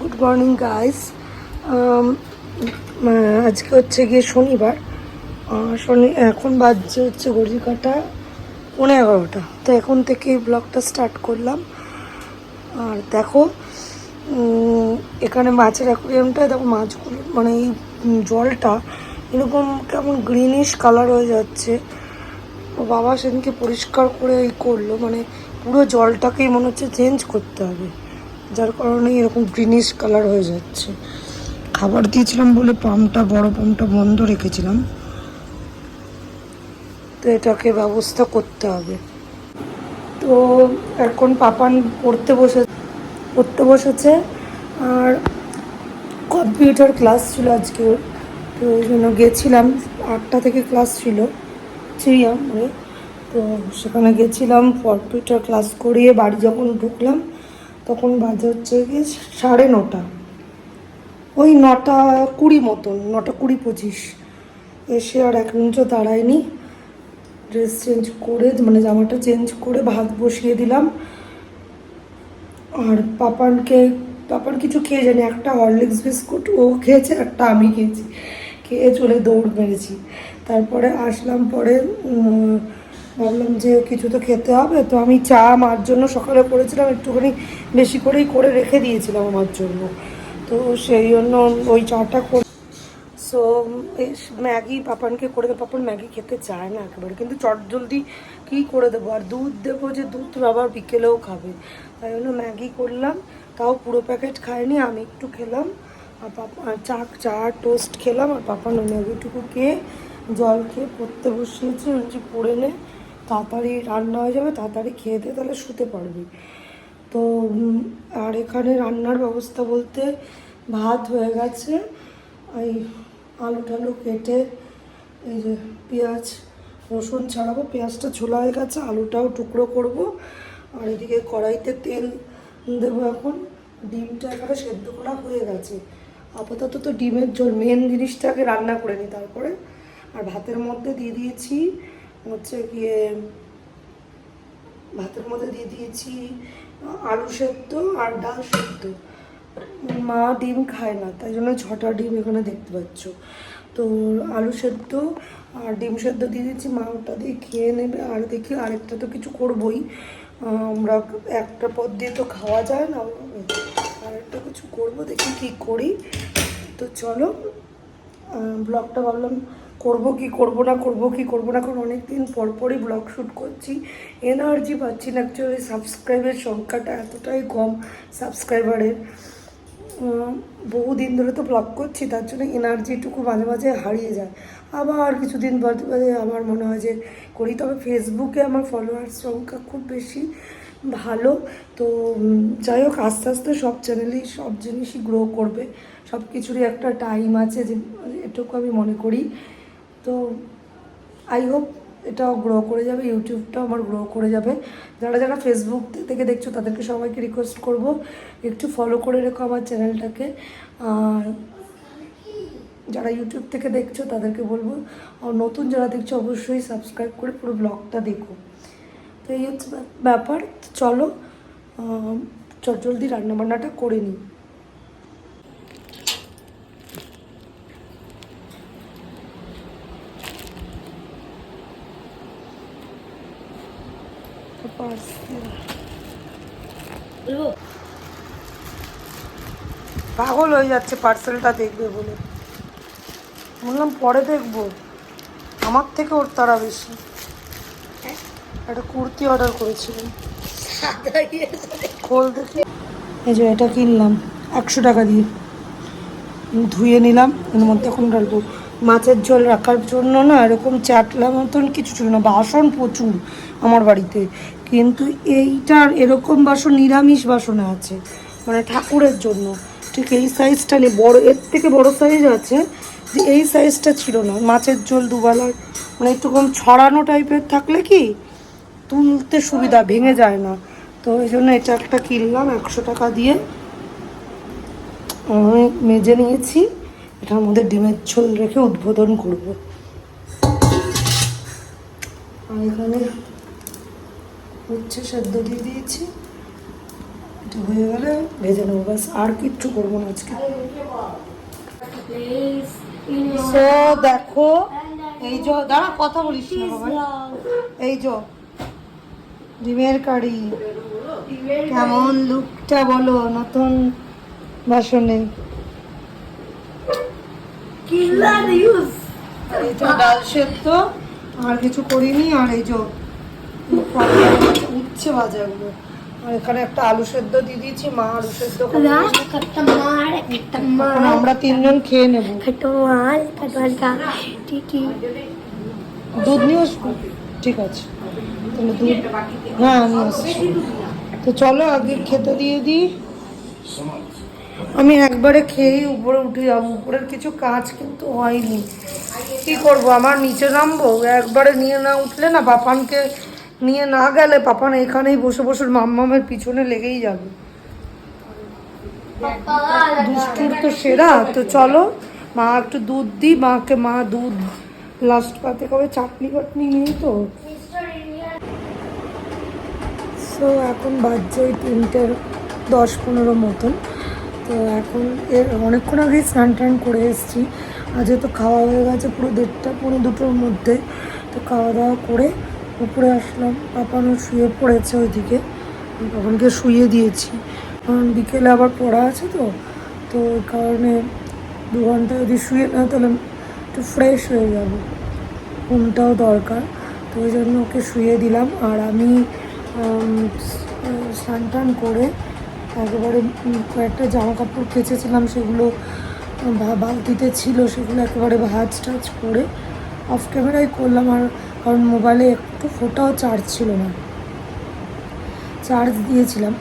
Good morning guys আজকে হচ্ছে গিয়ে শনিবার। শনি এখন বাজছে হচ্ছে ঘড়ি কাটা পনেরো এগারোটা। তো এখন থেকে ব্লগটা স্টার্ট করলাম। আর দেখো এখানে মাছের অ্যাকুরিয়ামটায় দেখো মাছগুলো মানে এই জলটা এরকম কেমন গ্রিনিশ কালার হয়ে যাচ্ছে। বাবা সেদিনকে পরিষ্কার করে এই করল মানে পুরো জলটাকেই মনে হচ্ছে চেঞ্জ করতে হবে। যার কারণে এরকম গ্রিনিশ কালার হয়ে যাচ্ছে। খাবার দিয়েছিলাম বলে পাম্পটা বড় পাম্পটা বন্ধ রেখেছিলাম। তো এটাকে ব্যবস্থা করতে হবে। তো এখন পাপান পড়তে বসে, পড়তে বসেছে। আর কম্পিউটার ক্লাস ছিল আজকে। তো ওই জন্য গেছিলাম। আটটা থেকে ক্লাস ছিল চিড়িয়াম মানে। তো সেখানে গেছিলাম, কম্পিউটার ক্লাস করিয়ে বাড়ি যখন ঢুকলাম তখন বাজে হচ্ছে গিয়ে সাড়ে নটা। ওই নটা কুড়ি মতন, নটা কুড়ি পঁচিশ। এসে আর এক মিনিটও দাঁড়ায়নি। ড্রেস চেঞ্জ করে মানে জামাটা চেঞ্জ করে ভাত বসিয়ে দিলাম। আর পাপানকে, পাপান কিছু খেয়ে জানি একটা হরলিক্স বিস্কুট ও খেয়েছে, একটা আমি খেয়েছি। খেয়ে চলে দৌড় মেরেছি। তারপরে আসলাম পরে ভাবলাম যে কিছু তো খেতে হবে, তো আমি চা মার জন্য সকালে করেছিলাম, একটুখানি বেশি করেই করে রেখে দিয়েছিলাম আমার জন্য। তো সেই জন্য ওই চাটা করে সো ম্যাগি পাপানকে করে দেবো। পাপান ম্যাগি খেতে চায় না একেবারে, কিন্তু চট জলদি কী করে দেবো? আর দুধ দেবো যে দুধ আবার বিকেলেও খাবে। তাই জন্য ম্যাগি করলাম, তাও পুরো প্যাকেট খায়নি, আমি একটু খেলাম। আর পাপা চা চা টোস্ট খেলাম, আর পাপান ম্যাগিটুকু খেয়ে জল খেয়ে পড়তে বসিয়েছি পড়ে নে। তাড়াতাড়ি রান্না হয়ে যাবে, তাড়াতাড়ি খেয়ে দিয়ে তাহলে শুতে পারবি। তো আর এখানে রান্নার ব্যবস্থা বলতে ভাত হয়ে গেছে, এই আলু টালু কেটে এই যে পেঁয়াজ, রসুন ছাড়াবো, পেঁয়াজটা ছোলা হয়ে গেছে, আলুটাও টুকরো করব। আর এদিকে কড়াইতে তেল দেবো এখন, ডিমটা এখানে সেদ্ধ করা হয়ে গেছে। আপাতত তো ডিমের ঝোল মেন জিনিসটাকে রান্না করে নিই তারপরে। আর ভাতের মধ্যে দিয়ে দিয়েছি হচ্ছে গিয়ে ভাতের মধ্যে দিয়ে দিয়েছি, আলু সেদ্ধ আর ডাল সেদ্ধ। মা ডিম খায় না, তাই জন্য ছটা ডিম এখানে দেখতে পাচ্ছ। তো আলু সেদ্ধ আর ডিম সেদ্ধ দিয়ে দিচ্ছি মা ওটা দিয়ে খেয়ে নেবে। আর দেখি আরেকটা তো কিছু করবোই। আমরা একটা পদ দিয়ে তো খাওয়া যায় না। আরেকটা কিছু করব, দেখি কি করি। তো চলো ব্লগটা ভাবলাম করব কি করব না, করব কি করব না, কারণ অনেক দিন পর পরই ব্লগ শ্যুট করছি। এনার্জি পাচ্ছি না অ্যাকচুয়ালি সাবস্ক্রাইবের সংখ্যাটা এতটাই কম সাবস্ক্রাইবারের বহুদিন ধরে তো ব্লগ করছি, তার জন্য এনার্জিটুকু মাঝে মাঝে হারিয়ে যায়। আবার কিছুদিন বাদে বাদে আমার মনে হয় যে করি, তবে ফেসবুকে আমার ফলোয়ার্স সংখ্যা খুব বেশি ভালো। তো যাই হোক, আস্তে আস্তে সব চ্যানেলই সব জিনিসই গ্রো করবে। সব কিছুরই একটা টাইম আছে যে, এটুকু আমি মনে করি। তো আই হোপ এটাও গ্রো করে যাবে ইউটিউবটাও আমার গ্রো করে যাবে। যারা যারা ফেসবুক থেকে দেখছ, তাদেরকে সবাইকে রিকোয়েস্ট করব, একটু ফলো করে রেখো আমার চ্যানেলটাকে আর যারা ইউটিউব থেকে দেখছ, তাদেরকে বলব, আর নতুন যারা দেখছ, অবশ্যই সাবস্ক্রাইব করে পুরো ব্লগটা দেখো। তো এই হচ্ছে ব্যাপার। চলো চট জলদি রান্নাবান্নাটা করে নিই। পাগল হয়ে যাচ্ছে পার্সেলটা দেখবে বলে। বললাম, পরে দেখব। আমার থেকে ওর তারা বেশি। একটা কুর্তি অর্ডার করেছিলাম। খোল দেখি। এই যে এটা কিনলাম, একশো টাকা দিয়ে। ধুয়ে নিলাম, এর মধ্যে এখন ডালবো মাছের ঝোল রাখার জন্য না এরকম চাটলা মতন কিছু ছিল না, বাসন প্রচুর আমার বাড়িতে। কিন্তু এইটার এরকম বাসন, নিরামিষ বাসনে আছে মানে ঠাকুরের জন্য। ঠিক এই সাইজটা নেই বড়, এর থেকে বড় সাইজ আছে, যে এই সাইজটা ছিল না। মাছের ঝোল দুবেলার মানে একটু কম ছড়ানো টাইপের থাকলে কি তুলতে সুবিধা, ভেঙে যায় না। তো এই জন্য এটা একটা কিনলাম, একশো টাকা দিয়ে। আমি মেজে নিয়েছি, এটার মধ্যে ডিমের ঝোল রেখে উদ্বোধন করব। এখানে উচ্ছে সেদ্ধ দিয়ে দিয়েছি। এটা হয়ে গেলে ভেজে নেব। ব্যাস আর কিচ্ছু করব না আজকে। সো দেখো। এই যে দাঁড়া কথা বলিস না বাবা। এই যে ডিমের কারি। কেমন লুকটা বলো নতুন বাসনে। এই ডাল সেদ্ধ। আর কিছু করিনি আর এই যে উচ্ছে ভাজা এগুলো। এখানে একটা আলু সেদ্ধ দিয়ে দিয়েছি মা আলু সেদ্ধ আমরা তিনজন খেয়ে নেব। দুধ নিয়ে আসব? ঠিক আছে। তাহলে দুধ হ্যাঁ আমি আসছি। তো চলো আগে খেতে দিয়ে দিই। আমি একবারে খেয়েই উপরে উঠে যাব। উপরের কিছু কাজ কিন্তু হয়নি। কি করব? আমার নিচে নামবো? একবারে নিয়ে না উঠলে না পাপানকে নিয়ে না গেলে পাপান এখানেই বসে বসে মাম্মামের পিছনে লেগেই যাবে। দুষ্টুর তো সেরা, তো চলো, মা একটু দুধ দিই, মাকে মা দুধ লাস্ট পাতে কবে চাটনি ফাটনি নেই তো? সো এখন বাজছে ওই তিনটের দশ পনেরো মতন। তো এখন এর অনেকক্ষণ আগেই স্নান টান করে এসেছি। আজ তো খাওয়া হয়ে গেছে পুরো দেড়টা পনেরো দুটোর মধ্যে। তো খাওয়া দাওয়া করে উপরে আসলাম, পাপানো শুয়ে পড়েছে ওইদিকে। তখনকে শুয়ে দিয়েছি। কারণ বিকেলে আবার পড়া আছে তো তো ওই কারণে দু ঘণ্টা যদি শুয়ে না, তাহলে একটু ফ্রেশ হয়ে যাব। ঘুমটাও দরকার। তো ওই জন্য ওকে শুয়ে দিলাম। আর আমি স্নান টান করে একেবারে কয়েকটা জামা কাপড় কেচেছিলাম, সেগুলো বালতিতে ছিল, সেগুলো একেবারে ভাজ টাজ করে অফ ক্যামেরাই করলাম। আর কারণ মোবাইলে একটু ফোটাও চার্জ ছিল না। চার্জ দিয়েছিলাম।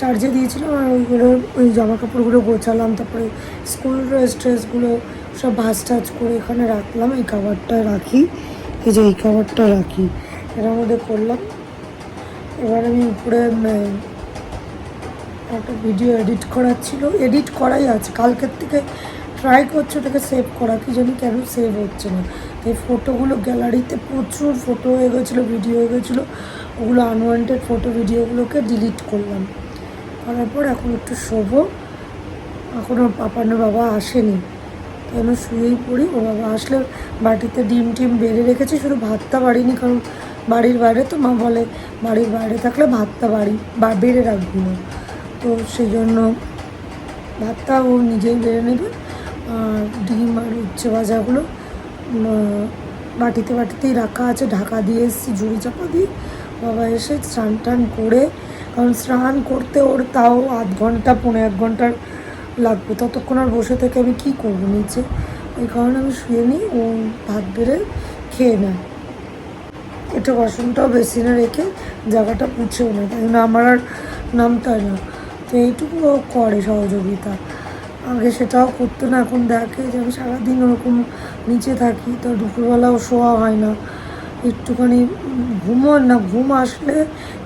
চার্জে দিয়েছিলাম আর ওইগুলো, ওই জামা কাপড়গুলো গোছালাম, তারপরে স্কুল ড্রেস ট্রেসগুলো সব ভাজ টাজ করে এখানে রাখলাম, এই খাবারটা রাখি। এই যে এই খাবারটা রাখি। এটার মধ্যে করলাম। এবার আমি উপরে একটা ভিডিও এডিট করার ছিল। এডিট করাই আছে। কালকের থেকে ট্রাই করছে ওটাকে সেভ করা, কি জানি কেন সেভ হচ্ছে না। এই ফটোগুলো গ্যালারিতে প্রচুর ফটো হয়ে গেছিল ভিডিও হয়ে গেছিল, ওগুলো আনওয়ান্টেড ফটো ভিডিওগুলোকে ডিলিট করলাম। করার পর এখন একটু শোবো এখনও পাপানোর বাবা আসেনি তো আমি শুয়েই পড়ি? ও বাবা আসলে বাটিতে ডিম টিম বেড়ে রেখেছি, শুধু ভাতটা বাড়িনি, কারণ বাড়ির বাইরে তো মা বলে, বাড়ির বাইরে থাকলে ভাতটা বাড়ি, বা বেড়ে রাখবি না। তো সেই জন্য ভাতটা ও নিজেই বেড়ে নেবে। ডিম আর উচ্ছে ভাজাগুলো বাটিতে বাটিতেই রাখা আছে। ঢাকা দিয়ে এসেছি, ঝুড়ি চাপা দিয়ে। বাবা এসে স্নান টান করে, কারণ স্নান করতে ওর তাও আধ ঘণ্টা পনেরো এক ঘণ্টার লাগবে। ততক্ষণ আর বসে থেকে আমি কী করব নিচে? এই কারণে আমি শুয়ে নিই, ও ভাত বেড়ে খেয়ে নেয়। এটা বাসনটাও বেসিনে রেখে জায়গাটা পুছেও না তাই জন্য আমার আর নামতে হয় না। তো এইটুকু করে সহযোগিতা। আগে সেটাও করতো না, এখন দেখে যে আমি সারাদিন ওরকম নিচে থাকি, তো দুপুরবেলাও শোয়া হয় না। একটুখানি ঘুমো না, ঘুম আসলে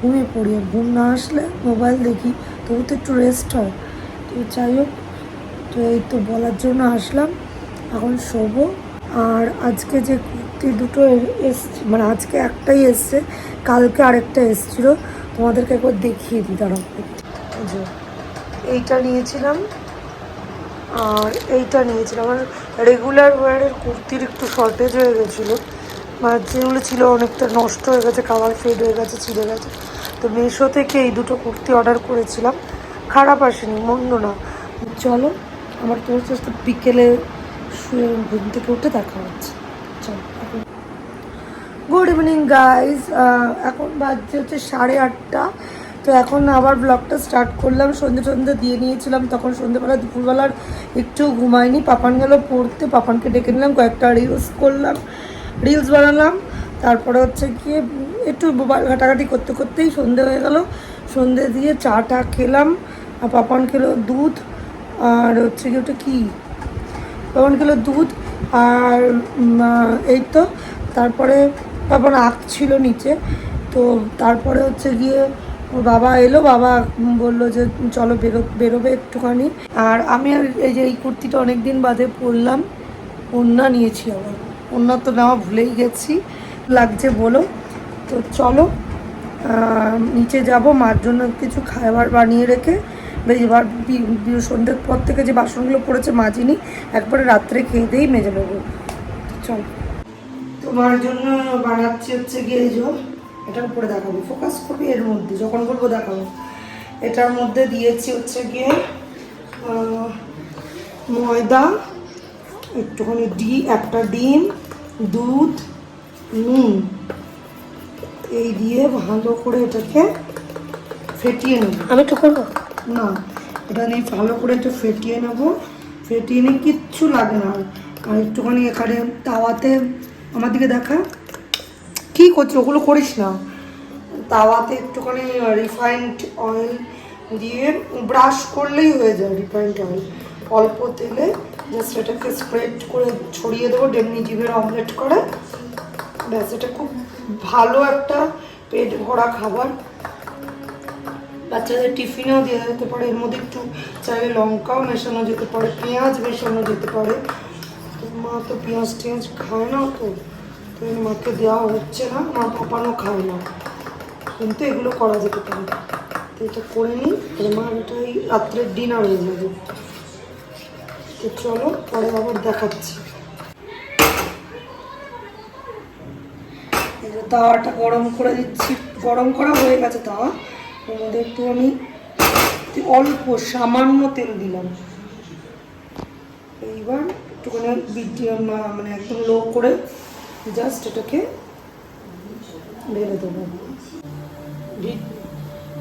ঘুমিয়ে পড়ি ঘুম না আসলে মোবাইল দেখি, তবু তো একটু রেস্ট হয়। তো যাই হোক, তো এই তো বলার জন্য আসলাম, এখন শোবো। আর আজকে যে কুর্তি দুটো এসছে মানে আজকে একটাই এসছে, কালকে আরেকটা এসছিল, তোমাদেরকে একবার দেখিয়ে দিই, দাঁড়াও। এইটা নিয়েছিলাম। আর এইটা নিয়েছিলাম। আমার রেগুলার ওয়ারের কুর্তির একটু শর্টেজ হয়ে গেছিল। বা যেগুলো ছিল অনেকটা নষ্ট হয়ে গেছে কালার ফেড হয়ে গেছে, ছিঁড়ে গেছে। তো মেশো থেকে এই দুটো কুর্তি অর্ডার করেছিলাম। খারাপ আসেনি, মন্দ না। চলো, আমার সাথে বিকেলে শুয়ে ঘুম থেকে উঠে দেখা হচ্ছে। চলো, এখন গুড ইভিনিং গাইজ এখন বাজছে হচ্ছে সাড়ে আটটা। তো এখন আবার ব্লগটা স্টার্ট করলাম। সন্ধে সন্ধে দিয়ে নিয়েছিলাম। তখন সন্ধেবেলা দুপুরবেলার একটু ঘুমাইনি। পাপান গেল পড়তে। পাপানকে ডেকে নিলাম। কয়েকটা রিলস করলাম। রিলস বানালাম। তারপরে হচ্ছে গিয়ে একটু মোবাইল ঘাটাঘাটি করতে করতেই সন্ধে হয়ে গেল। সন্ধে দিয়ে চা টা খেলাম। আর পাপান খেলো দুধ। আর হচ্ছে কি ওটা কী? তখন খেলো দুধ। আর এই তো। তারপরে তারপর আখ ছিল নিচে। তো তারপরে হচ্ছে গিয়ে ওর বাবা এলো, বাবা বলল যে চলো বেরো, বেরোবে একটুখানি। আর আমি এই যে এই কুর্তিটা অনেক দিন বাদে পরলাম ওন্না নিয়েছি আবার। ওন্না তো নেওয়া ভুলেই গেছি, লাগছে বলো। তো চলো নিচে যাব, মার জন্য কিছু খাবার বানিয়ে রেখে এবার সন্ধ্যের পর থেকে যে বাসনগুলো পড়েছে মাজিনি, একবারে রাত্রে খেয়ে দিয়েই মেজে নেব। চল। তোমার জন্য বানাচ্ছি হচ্ছে গিয়ে এটার উপরে দেখাবো ফোকাস করবি এর মধ্যে যখন বলব দেখাবো এটার মধ্যে দিয়েছি হচ্ছে গিয়ে ময়দা একটুখানি ডি একটা ডিম দুধ নুন। এই দিয়ে ভালো করে এটাকে ফেটিয়ে নেব। আমি তো করব? না এটা নিয়ে ভালো করে একটু ফেটিয়ে নেব। ফেটিয়ে নিয়ে কিচ্ছু লাগে না। আর একটুখানি এখানে তাওয়াতে আমার দিকে দেখা। কি করছিস? ওগুলো করিস না। তাওয়াতে একটুখানি রিফাইন্ড অয়েল দিয়ে ব্রাশ করলেই হয়ে যায় রিফাইন্ড অয়েল অল্প তেলে জাস্ট এটাকে স্প্রেড করে ছড়িয়ে দেবো ডেমনি জিভের অমলেট করে। ব্যাস, এটা খুব ভালো একটা পেট ভরা খাবার। বাচ্চাদের টিফিনেও দেওয়া যেতে পারে, এর মধ্যে একটু চাইলে লঙ্কাও মেশানো যেতে পারে, পেঁয়াজ মেশানো যেতে পারে। মা তো পেঁয়াজ টেঁয়াজ খায় না তো। মাকে দেওয়া হচ্ছে না, মা পাপানো খায় না। কিন্তু এগুলো করা যেতে পারে। তো এটা করে নিই মা এটা এই রাত্রের ডিনার হয়ে যাবে। তো চলো, পরে আবার দেখাচ্ছি। তাওয়াটা গরম করে দিচ্ছি, গরম করা হয়ে গেছে তাওয়া। ওর মধ্যে একটু আমি অল্প সামান্য তেল দিলাম। এইবার একটুখানি মানে একদম লো করে জাস্ট এটাকে ঢেলে দেবো।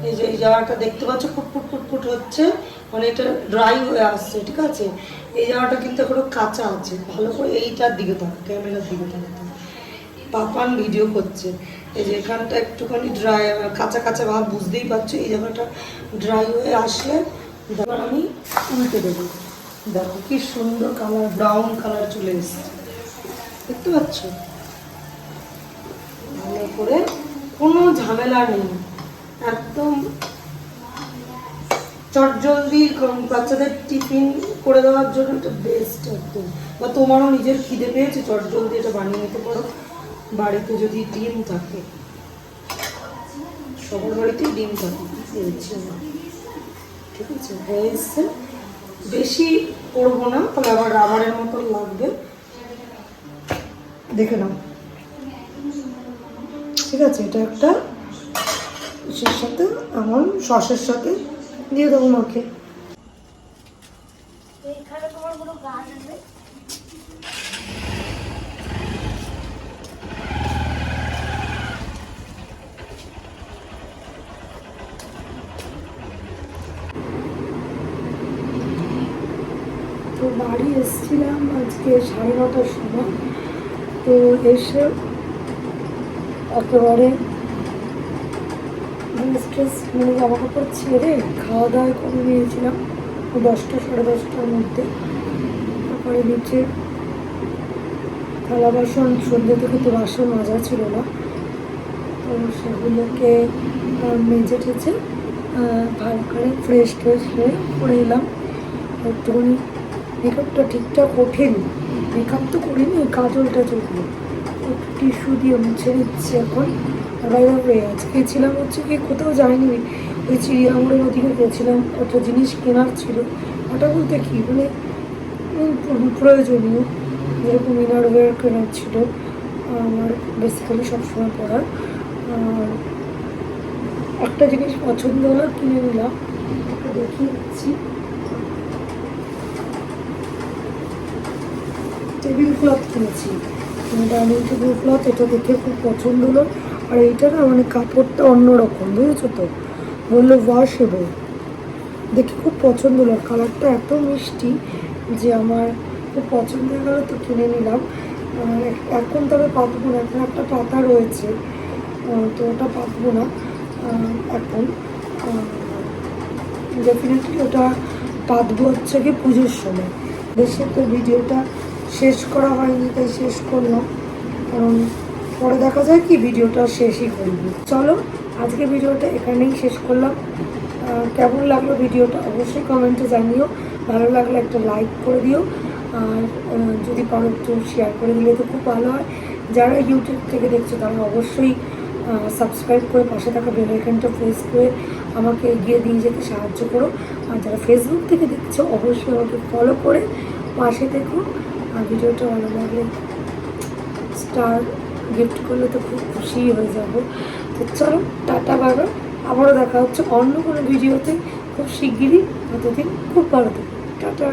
এই যে এই জায়গাটা দেখতে পাচ্ছ ফুট ফুট হচ্ছে। মানে এটা ড্রাই হয়ে আসছে, ঠিক আছে? এই জায়গাটা কিন্তু এখনও কাঁচা আছে। ভালো করে এইটার দিকে থাক, ক্যামেরার দিকে থাকতে পাপান ভিডিও করছে। এই যে এখানটা একটুখানি ড্রাই কাঁচা কাঁচা ভাব, বুঝতেই পারছ? এই জায়গাটা ড্রাই হয়ে আসলে এবার আমি উল্টে দেবো। দেখো কি সুন্দর কালার ব্রাউন কালার চলে এসছে। দেখতে পাচ্ছ? করে কোনো ঝামেলা নেই। একদম চটজলদি বাচ্চাদের টিফিন করে দেওয়ার জন্য এটা বেস্ট একদম। বা তোমারও নিজের খিদে পেয়েছে, চটজলদি এটা বানিয়ে নিতে পারো। বাড়িতে যদি ডিম থাকে। সবার বাড়িতেই ডিম থাকে ঠিক আছে, হয়ে এসছে বেশি করব না, তাহলে আবার রাবারের মতন লাগবে। দেখে নাও। ঠিক আছে, এটা একটা সে সাথে, আমার সসের সাথে দিয়ে দেবো মাকে। তো বাড়ি এসেছিলাম আজকে সাড়ে নটার সময়। তো এসে একেবারে স্ট্রেস মানে জামা কাপড় ছেড়ে খাওয়া দাওয়া করে নিয়েছিলাম দশটা, সাড়ে দশটার মধ্যে। তারপরে নিচে থালা বাসন, সন্ধ্যে থেকে তো বাসন মাজা ছিল না। তো সেগুলোকে মেজে টেজে ভালো করে ফ্রেশ ট্রেশ হয়ে পরে এলাম একটুখানি মেকআপটা ঠিকঠাক ওঠেনি। মেকআপ তো করিনি, কাজলটা চলবে টিস্যু দিয়ে মুছে নিচ্ছি এখন। বাইরে আজকে ছিলাম হচ্ছে কি কোথাও যাইনি। ওই চিড়িয়ামোড়ের ওদিকে গেছিলাম, কত জিনিস কেনার ছিল। ওটা বলতে কি? মানে প্রয়োজনীয়। যেরকম ইনার ওয়্যার কেনার ছিল। আমার বেসিক্যালি সবসময় আর একটা জিনিস পছন্দ হলো, কিনে নিলাম। দিচ্ছি। টেবিল ক্লথ কিনেছি। ডাইনিং টেবিল ক্লথ এটা দেখে খুব পছন্দ হলো। আর এইটা না মানে কাপড়টা অন্যরকম, বুঝেছ তো? বলল ওয়াশেবল দেখে খুব পছন্দ হলো। আর কালারটা এত মিষ্টি যে আমার খুব পছন্দ হয়ে গেলো, তো কিনে নিলাম। এখন তবে পাতবো না, এখন একটা পাতা রয়েছে। তো ওটা পাতবো না এখন। ডেফিনেটলি ওটা পাতবো হচ্ছে কি পুজোর সময়। দেশে তো ভিডিওটা শেষ করা হয়নি, তাই শেষ করলাম কারণ পরে দেখা যায় কি ভিডিওটা শেষই করব। চলো, আজকে ভিডিওটা এখানেই শেষ করলাম। কেমন লাগল ভিডিওটা অবশ্যই কমেন্টে জানিও। ভালো লাগলে একটা লাইক করে দিও। আর যদি পারো একটু শেয়ার করে দিলে তো খুব ভালো হয়। যারা ইউটিউব থেকে দেখছ, তারা অবশ্যই সাবস্ক্রাইব করে পাশে থাকা বেল আইকনটা প্রেস করে আমাকে এগিয়ে দিয়ে যেতে সাহায্য করো। আর যারা ফেসবুক থেকে দেখছ, অবশ্যই আমাকে ফলো করে পাশে দেখো আর ভিডিওটা ভালো লাগলে স্টার গিফট করলে তো খুব খুশি হয়ে যাব। তো চলো, টাটা, বাবা। আবারও দেখা হচ্ছে অন্য কোনো ভিডিওতে। খুব শিগগিরই ততদিন খুব ভালো থাকবে টাটা।